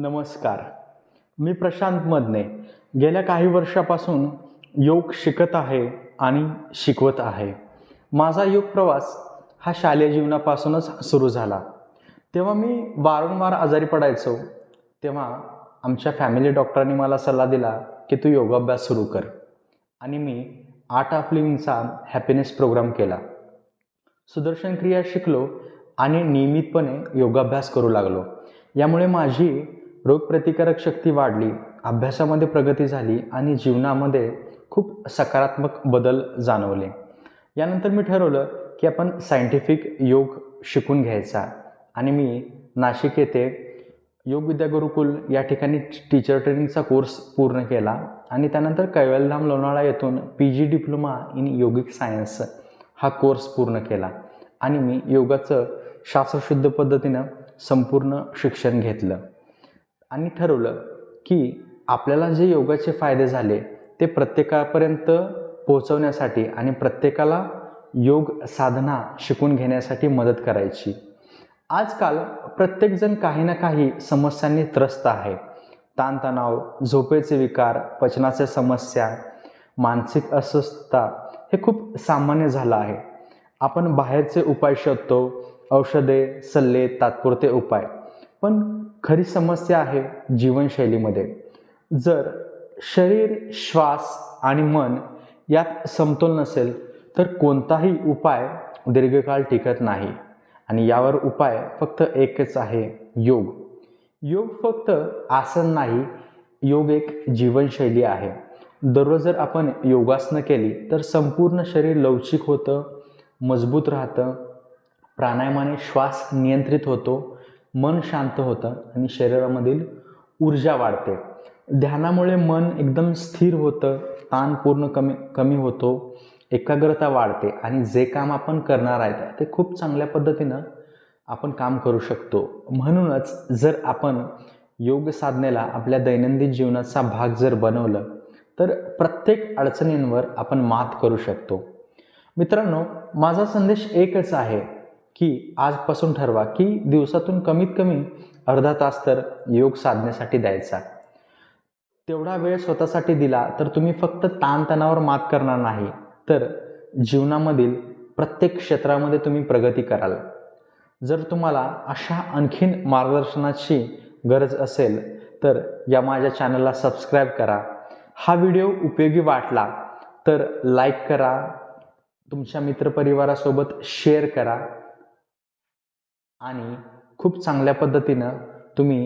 नमस्कार. मी प्रशांत मदने. गेल्या काही वर्षापासून योग शिकत आहे आणि शिकवत आहे. माझा योग प्रवास हा शालेय जीवनापासूनच सुरू झाला. तेव्हा मी वारंवार आजारी पडायचो. तेव्हा आमच्या फॅमिली डॉक्टरांनी मला सल्ला दिला की तू योगाभ्यास सुरू कर. आणि मी आर्ट ऑफ लिव्हिंगचा हॅपीनेस प्रोग्राम केला. सुदर्शन क्रिया शिकलो आणि नियमितपणे योगाभ्यास करू लागलो. यामुळे माझी रोगप्रतिकारक शक्ती वाढली अभ्यासामध्ये प्रगती झाली आणि जीवनामध्ये खूप सकारात्मक बदल जाणवले. यानंतर मी ठरवलं की आपण सायंटिफिक योग शिकून घ्यायचा आणि मी नाशिक येथे योग विद्या गुरुकुल या ठिकाणी टीचर ट्रेनिंगचा कोर्स पूर्ण केला आणि त्यानंतर कैवलधाम लोणावळा येथून P G diploma in yogic science हा कोर्स पूर्ण केला आणि मी योगाचं शास्त्रशुद्ध पद्धतीनं संपूर्ण शिक्षण घेतलं. आणि ठरवलं की आपल्याला जे योगाचे फायदे झाले ते प्रत्येकापर्यंत पोहोचवण्यासाठी आणि प्रत्येकाला योग साधना शिकून घेण्यासाठी मदत करायची. आजकाल प्रत्येकजण काही ना काही समस्यांनी त्रस्त आहे. ताणतणाव झोपेचे विकार पचनाच्या समस्या मानसिक अस्वस्थता हे खूप सामान्य झालं आहे. आपण बाहेरचे उपाय शोधतो औषधे सल्ले तात्पुरते उपाय. पण खरी समस्या आहे जीवनशैलीमध्ये. जर शरीर श्वास आणि मन यात समतोल नसेल तर कोणताही उपाय दीर्घकाळ टिकत नाही. आणि यावर उपाय फक्त एकच आहे योग. योग फक्त आसन नाही योग एक जीवनशैली आहे. दररोज जर आपण योगासनं केली तर संपूर्ण शरीर लवचिक होतं मजबूत राहतं प्राणायामाने श्वास नियंत्रित होतो मन शांत होतं आणि शरीरामधील ऊर्जा वाढते. ध्यानामुळे मन एकदम स्थिर होतं ताण पूर्ण कमी कमी होतो एकाग्रता वाढते आणि जे काम आपण करणार आहेत ते खूप चांगल्या पद्धतीनं आपण काम करू शकतो. म्हणूनच जर आपण योग साधनेला आपल्या दैनंदिन जीवनाचा भाग जर बनवलं तर प्रत्येक अडचणींवर आपण मात करू शकतो. मित्रांनो माझा संदेश एकच आहे. की आजपासून ठरवा की दिवसातून कमीत कमी अर्धा तास तर योग साधण्यासाठी द्यायचा. तेवढा वेळ स्वतःसाठी दिला तर तुम्ही फक्त ताणतणावर मात करणार नाही तर जीवनामधील प्रत्येक क्षेत्रामध्ये तुम्ही प्रगती कराल. जर तुम्हाला अशा आणखीन मार्गदर्शनाची गरज असेल तर या माझ्या चॅनलला सबस्क्राईब करा. हा व्हिडिओ उपयोगी वाटला तर लाईक करा तुमच्या मित्रपरिवारासोबत शेअर करा. आणि खूप चांगल्या पद्धतीनं तुम्ही